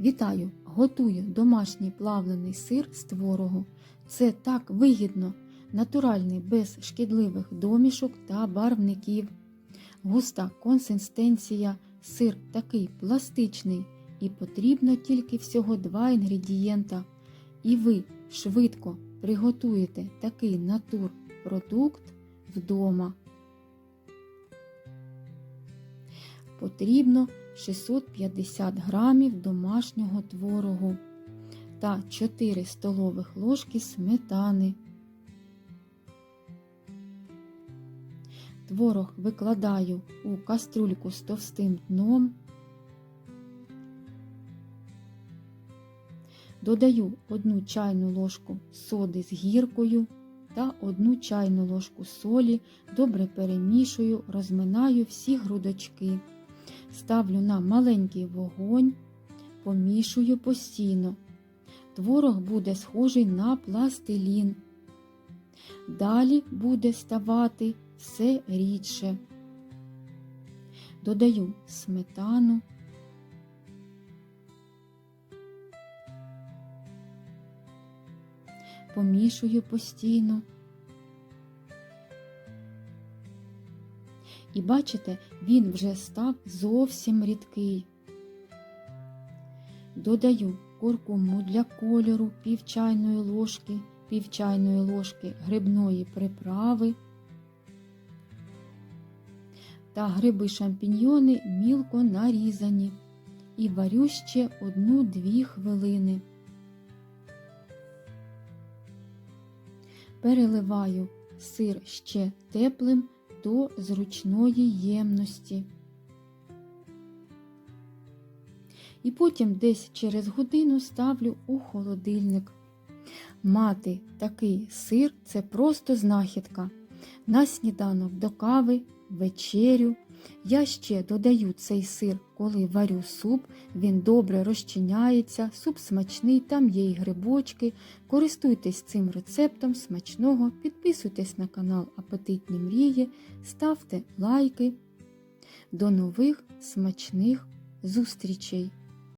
Вітаю! Готую домашній плавлений сир з творогу. Це так вигідно, натуральний без шкідливих домішок та барвників. Густа консистенція, сир такий пластичний і потрібно тільки всього два інгредієнта. І ви швидко приготуєте такий натурпродукт вдома. Потрібно 650 грамів домашнього творогу та 4 столових ложки сметани. Творог викладаю у кастрюльку з товстим дном. Додаю 1 чайну ложку соди з гіркою та 1 чайну ложку солі, добре перемішую, розминаю всі грудочки. Ставлю на маленький вогонь, помішую постійно. Творог буде схожий на пластилін. Далі буде ставати все рідше. Додаю сметану. Помішую постійно. І бачите, він вже став зовсім рідкий. Додаю куркуму для кольору пів чайної ложки, пів чайної ложки грибної приправи та гриби шампіньйони мілко нарізані. І варю ще 1-2 хвилини. Переливаю сир ще теплим до зручної ємності. І потім десь через годину ставлю у холодильник. Мати такий сир це просто знахідка. На сніданок до кави, вечерю. Я ще додаю цей сир, коли варю суп, він добре розчиняється, суп смачний, там є і грибочки. Користуйтесь цим рецептом смачного, підписуйтесь на канал Апетитні Мрії, ставте лайки. До нових смачних зустрічей!